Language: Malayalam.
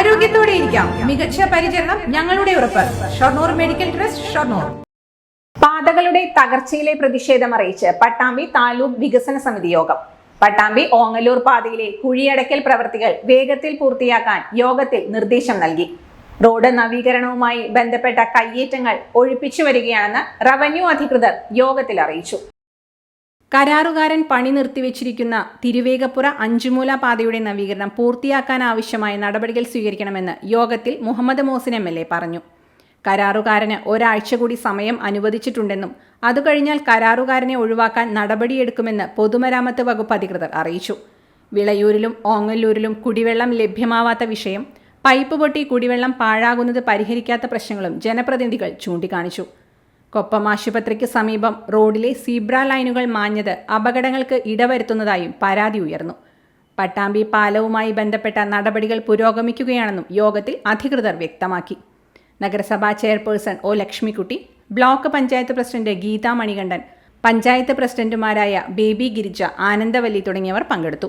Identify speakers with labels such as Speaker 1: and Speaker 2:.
Speaker 1: ആരോഗ്യത്തോടെ ഇരിക്കാം. മികച്ച പരിചരണം ഞങ്ങളുടെ ഉറപ്പ്. Shoranur medical trust Shoranur.
Speaker 2: പാതകളുടെ തകർച്ചയിലെ പ്രതിഷേധം അറിയിച്ച് പട്ടാമ്പി താലൂക്ക് വികസന സമിതി യോഗം. പട്ടാമ്പി ഓങ്ങല്ലൂർ പാതയിലെ കുഴിയടക്കൽ പ്രവൃത്തികൾ വേഗത്തിൽ പൂർത്തിയാക്കാൻ യോഗത്തിൽ നിർദ്ദേശം നൽകി. റോഡ് നവീകരണവുമായി ബന്ധപ്പെട്ട കയ്യേറ്റങ്ങൾ ഒഴിപ്പിച്ചു വരികയാണെന്ന് റവന്യൂ അധികൃതർ യോഗത്തിൽ അറിയിച്ചു. കരാറുകാരൻ പണി നിർത്തിവെച്ചിരിക്കുന്ന തിരുവേഗപ്പുറ അഞ്ചുമൂല പാതയുടെ നവീകരണം പൂർത്തിയാക്കാൻ ആവശ്യമായ നടപടികൾ സ്വീകരിക്കണമെന്ന് യോഗത്തിൽ Muhammad Mohsin M L A പറഞ്ഞു. കരാറുകാരന് ഒരാഴ്ച കൂടി സമയം അനുവദിച്ചിട്ടുണ്ടെന്നും അതു കഴിഞ്ഞാൽ കരാറുകാരനെ ഒഴിവാക്കാൻ നടപടിയെടുക്കുമെന്ന് പൊതുമരാമത്ത് വകുപ്പ് അധികൃതർ അറിയിച്ചു. വിളയൂരിലും ഓങ്ങല്ലൂരിലും കുടിവെള്ളം ലഭ്യമാവാത്ത വിഷയം പൈപ്പ് പൊട്ടി കുടിവെള്ളം പാഴാകുന്നത് പരിഹരിക്കാത്ത പ്രശ്നങ്ങളും ജനപ്രതിനിധികൾ ചൂണ്ടിക്കാണിച്ചു. കൊപ്പം ആശുപത്രിക്ക് സമീപം റോഡിലെ സീബ്ര ലൈനുകൾ മാഞ്ഞത് അപകടങ്ങൾക്ക് ഇടവരുത്തുന്നതായും പരാതി ഉയർന്നു. പട്ടാമ്പി പാലവുമായി ബന്ധപ്പെട്ട നടപടികൾ പുരോഗമിക്കുകയാണെന്നും യോഗത്തിൽ അധികൃതർ വ്യക്തമാക്കി. നഗരസഭാ chairperson O Lakshmikutty block panchayat president Geetha Manikandan panchayat പ്രസിഡന്റുമാരായ ബേബി ഗിരിജ ആനന്ദവല്ലി തുടങ്ങിയവർ പങ്കെടുത്തു.